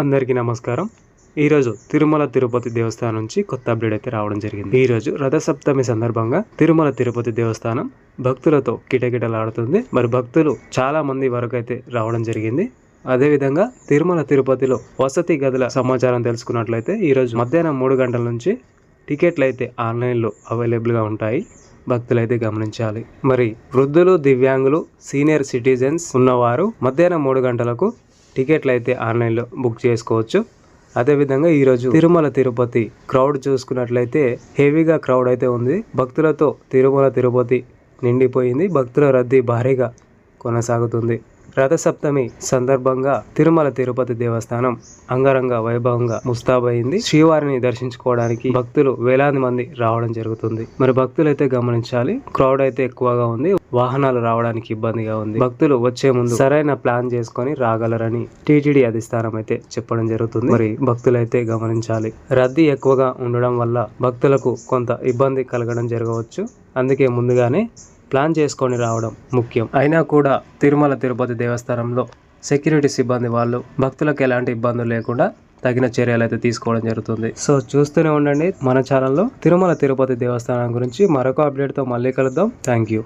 అందరికీ నమస్కారం. ఈరోజు తిరుమల తిరుపతి దేవస్థానం నుంచి కొత్త అప్డేట్ అయితే రావడం జరిగింది. ఈరోజు రథసప్తమి సందర్భంగా తిరుమల తిరుపతి దేవస్థానం భక్తులతో కిటకిటలాడుతుంది. మరి భక్తులు చాలా మంది వరకు అయితే రావడం జరిగింది. అదేవిధంగా తిరుమల తిరుపతిలో వసతి గదుల సమాచారం తెలుసుకున్నట్లయితే ఈరోజు మధ్యాహ్నం మూడు గంటల నుంచి టికెట్లు అయితే ఆన్లైన్లో అవైలబుల్గా ఉంటాయి. భక్తులైతే గమనించాలి. మరి వృద్ధులు దివ్యాంగులు సీనియర్ సిటిజన్స్ ఉన్నవారు మధ్యాహ్నం మూడు గంటలకు టికెట్లు అయితే ఆన్లైన్లో బుక్ చేసుకోవచ్చు. అదేవిధంగా ఈరోజు తిరుమల తిరుపతి క్రౌడ్ చూసుకున్నట్లయితే హెవీగా క్రౌడ్ అయితే ఉంది. భక్తులతో తిరుమల తిరుపతి నిండిపోయింది. భక్తుల రద్దీ భారీగా కొనసాగుతుంది. రథసప్తమి సందర్భంగా తిరుమల తిరుపతి దేవస్థానం అంగరంగ వైభవంగా ముస్తాబైంది శ్రీవారిని దర్శించుకోవడానికి భక్తులు వేలాది మంది రావడం జరుగుతుంది. మరి భక్తులైతే గమనించాలి క్రౌడ్ అయితే ఎక్కువగా ఉంది వాహనాలు రావడానికి ఇబ్బందిగా ఉంది. భక్తులు వచ్చే ముందు సరైన ప్లాన్ చేసుకొని రాగలరని టీటీడీ అధిష్టానం అయితే చెప్పడం జరుగుతుంది. మరి భక్తులైతే గమనించాలి రద్దీ ఎక్కువగా ఉండడం వల్ల భక్తులకు కొంత ఇబ్బంది కలగడం జరగవచ్చు. అందుకే ముందుగానే ప్లాన్ చేసుకొని రావడం ముఖ్యం. అయినా కూడా తిరుమల తిరుపతి దేవస్థానంలో సెక్యూరిటీ సిబ్బంది వాళ్ళు భక్తులకు ఎలాంటి ఇబ్బందులు లేకుండా తగిన చర్యలు అయితే తీసుకోవడం జరుగుతుంది. సో చూస్తూనే ఉండండి మన ఛానల్లో తిరుమల తిరుపతి దేవస్థానం గురించి మరొక అప్డేట్తో మళ్ళీ కలుద్దాం. Thank you.